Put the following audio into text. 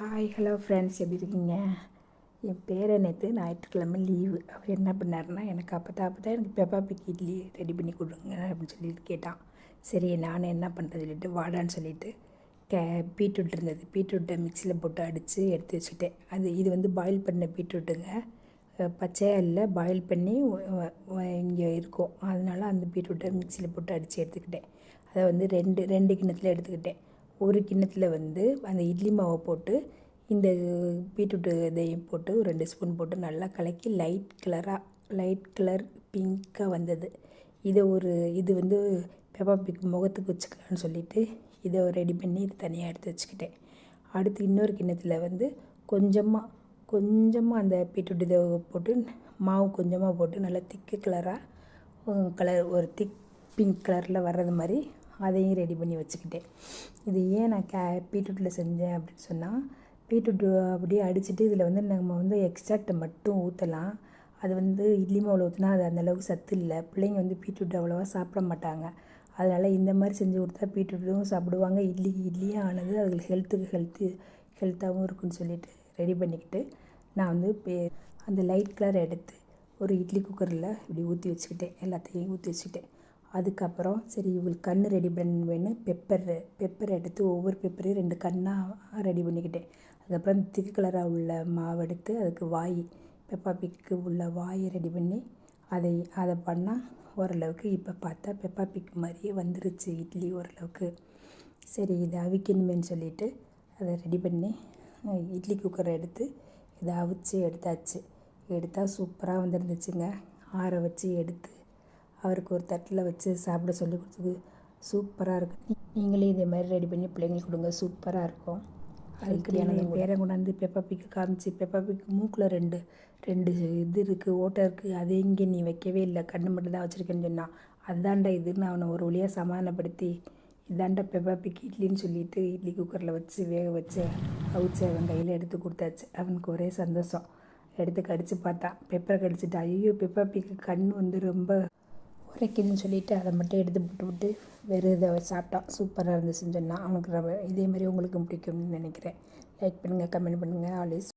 Hi hello friends எப்படி இருக்கீங்க? என் பேரை நேற்று ஞாயிற்றுக்கிழமை லீவு அவர் என்ன பண்ணாருன்னா எனக்கு அப்போ தான் அப்போ தான் எனக்கு பெப்பா பிக் இட்லி ரெடி பண்ணி கொடுங்க அப்படின்னு சொல்லிட்டு கேட்டான். சரி நான் என்ன பண்ணுறது சொல்லிட்டு வாடான்னு சொல்லிட்டு கே பீட்ரூட் இருந்தது. பீட்ரூட்டை மிக்சியில் போட்டு அடித்து எடுத்து வச்சுட்டேன். அது இது வந்து பாயில் பண்ண பீட்ரூட்டுங்க. பச்சையாக இல்லை பாயில் பண்ணி இங்கே இருக்கும். அதனால அந்த பீட்ரூட்டை மிக்சியில் போட்டு அடித்து எடுத்துக்கிட்டேன். அதை வந்து ரெண்டு ரெண்டு கிண்ணத்தில் எடுத்துக்கிட்டேன். ஒரு கிண்ணத்தில் வந்து அந்த இட்லி மாவை போட்டு இந்த பீட்ரூட்டு இதையும் போட்டு ஒரு ரெண்டு ஸ்பூன் போட்டு நல்லா கலக்கி லைட் கலராக லைட் கலர் பிங்க்காக வந்தது. இதை ஒரு இது வந்து பெப்பா பிக் முகத்துக்கு வச்சுக்கலான்னு சொல்லிட்டு இதை ரெடி பண்ணி இது தனியாக எடுத்து வச்சுக்கிட்டேன். அடுத்து இன்னொரு கிண்ணத்தில் வந்து கொஞ்சமாக கொஞ்சமாக அந்த பீட்ரூட் இதை போட்டு மாவு கொஞ்சமாக போட்டு நல்லா திக்கு கலராக கலர் ஒரு திக் பிங்க் கலரில் வர்றது மாதிரி அதையும் ரெடி பண்ணி வச்சுக்கிட்டேன். இது ஏன் நான் கே பீட்ரூட்டில் செஞ்சேன் அப்படின்னு சொன்னால் பீட்ரூட் அப்படியே அடிச்சுட்டு இதில் வந்து நம்ம வந்து எக்ஸ்ட்ராக்டை மட்டும் ஊற்றலாம் அது வந்து இட்லி மாவில் ஊற்றினா அது அந்தளவுக்கு சத்து இல்லை. பிள்ளைங்க வந்து பீட்ரூட் அவ்வளோவா சாப்பிட மாட்டாங்க. அதனால் இந்த மாதிரி செஞ்சு கொடுத்தா பீட்ரூட்டும் சாப்பிடுவாங்க. இட்லிக்கு இட்லியும் ஆனது அது ஹெல்த்துக்கு ஹெல்த்து ஹெல்த்தாகவும் இருக்குன்னு சொல்லிட்டு ரெடி பண்ணிக்கிட்டு நான் வந்து பே அந்த லைட் கலர் எடுத்து ஒரு இட்லி குக்கரில் இப்படி ஊற்றி வச்சுக்கிட்டேன். எல்லாத்தையும் ஊற்றி வச்சுக்கிட்டேன். அதுக்கப்புறம் சரி இவங்களுக்கு கண் ரெடி பண்ணுவேன்னு பெப்பர் பெப்பர் எடுத்து ஒவ்வொரு பெப்பரையும் ரெண்டு கண்ணாக ரெடி பண்ணிக்கிட்டேன். அதுக்கப்புறம் திக்கு கலராக உள்ள மாவு எடுத்து அதுக்கு வாய் பெப்பா பிக்கு உள்ள வாயை ரெடி பண்ணி அதை அதை பண்ணால் ஓரளவுக்கு இப்போ பார்த்தா பெப்பா பிக் மாதிரியே வந்துருச்சு இட்லி ஓரளவுக்கு. சரி இதை அவிக்கணுமேன்னு சொல்லிட்டு அதை ரெடி பண்ணி இட்லி குக்கரை எடுத்து இதை அவிச்சு எடுத்தாச்சு. எடுத்தால் சூப்பராக வந்துருந்துச்சுங்க. ஆற வச்சு எடுத்து அவருக்கு ஒரு தட்டில் வச்சு சாப்பிட சொல்லி கொடுத்தது. சூப்பராக இருக்குது நீங்களே இதே மாதிரி ரெடி பண்ணி பிள்ளைங்களுக்கு கொடுங்க. சூப்பராக இருக்கும். அதுக்கு என் பேரை கொண்டாந்து பெப்பா பிக்கு காமிச்சு பெப்பா பிக்கு மூக்கில் ரெண்டு ரெண்டு இது இருக்குது ஓட்டை இருக்குது அது இங்கே நீ வைக்கவே இல்லை. கண்ணு மட்டும் தான் வச்சுருக்கேன்னு சொன்னான் அதாண்டா இதுன்னு அவனை ஒரு வழியாக சமாதானப்படுத்தி இதாண்டா பெப்பா பிக் இட்லின்னு சொல்லிட்டு இட்லி குக்கரில் வச்சு வேக வச்சு அவிச்சு அவன் கையில் எடுத்து கொடுத்தாச்சு. அவனுக்கு ஒரே சந்தோஷம். எடுத்து கடித்து பார்த்தான் பெப்பரை கடிச்சிட்டு ஐயோ பெப்பா பிக்கு கண் வந்து ரொம்ப உரைக்குதுன்னு சொல்லிட்டு அதை மட்டும் எடுத்து போட்டு விட்டு வெறும் இதை சாப்பிட்டா. சூப்பராக இருந்துச்சுன்னு சொன்னால் அவனுக்கு இதே மாதிரி உங்களுக்கும் பிடிக்கும்னு நினைக்கிறேன். லைக் பண்ணுங்கள் கமெண்ட் பண்ணுங்கள் ஆல்வேஸ்